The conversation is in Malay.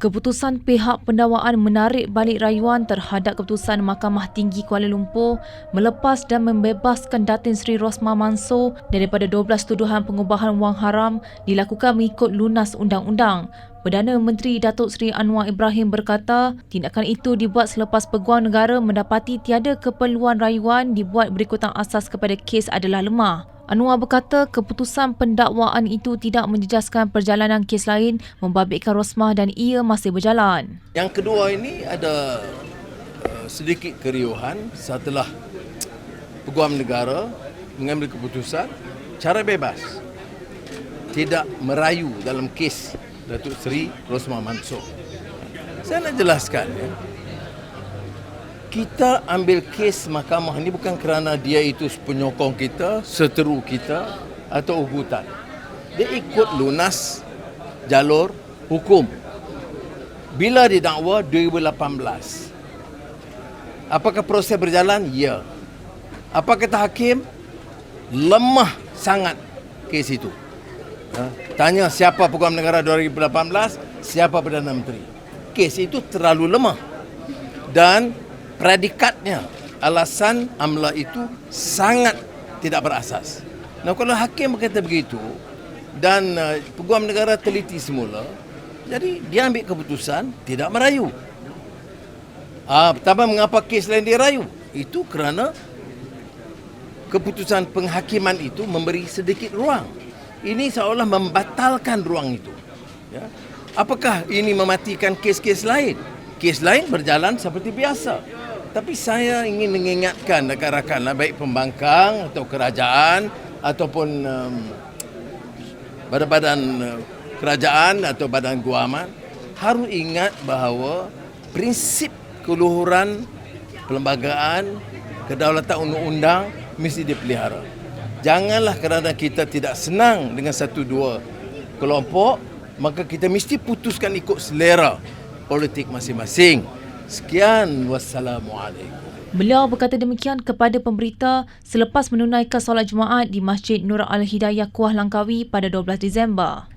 Keputusan pihak pendakwaan menarik balik rayuan terhadap keputusan Mahkamah Tinggi Kuala Lumpur melepas dan membebaskan Datin Seri Rosma Mansor daripada 12 tuduhan pengubahan wang haram dilakukan mengikut lunas undang-undang. Perdana Menteri Datuk Seri Anwar Ibrahim berkata, tindakan itu dibuat selepas peguam negara mendapati tiada keperluan rayuan dibuat berikutan asas kepada kes adalah lemah. Anwar berkata keputusan pendakwaan itu tidak menjejaskan perjalanan kes lain membabitkan Rosmah dan ia masih berjalan. Yang kedua ini ada uh, sedikit keriuhan setelah peguam negara mengambil keputusan cara bebas tidak merayu dalam kes Datuk Seri Rosmah Mansor. Saya nak jelaskan ya kita ambil kes mahkamah ini bukan kerana dia itu penyokong kita, seteru kita atau ugutan. Dia ikut lunas jalur hukum. Bila didakwa 2018. Apakah proses berjalan? Ya. Apa kata hakim? Lemah sangat kes itu. Ha? Tanya siapa peguam negara 2018, siapa Perdana Menteri. Kes itu terlalu lemah. Dan predikatnya alasan amla itu sangat tidak berasas. Nah kalau hakim berkata begitu dan uh, peguam negara teliti semula, jadi dia ambil keputusan tidak merayu. Ah, pertama mengapa kes lain dia rayu? Itu kerana keputusan penghakiman itu memberi sedikit ruang. Ini seolah membatalkan ruang itu. Ya. Apakah ini mematikan kes-kes lain? Kes lain berjalan seperti biasa. Tapi saya ingin mengingatkan rakan-rakan lah, baik pembangkang atau kerajaan ataupun um, badan-badan kerajaan atau badan guaman harus ingat bahawa prinsip keluhuran perlembagaan kedaulatan undang-undang mesti dipelihara. Janganlah kerana kita tidak senang dengan satu dua kelompok maka kita mesti putuskan ikut selera politik masing-masing. Sekian wassalamualaikum. Beliau berkata demikian kepada pemberita selepas menunaikan solat Jumaat di Masjid Nur Al-Hidayah Kuah Langkawi pada 12 Disember.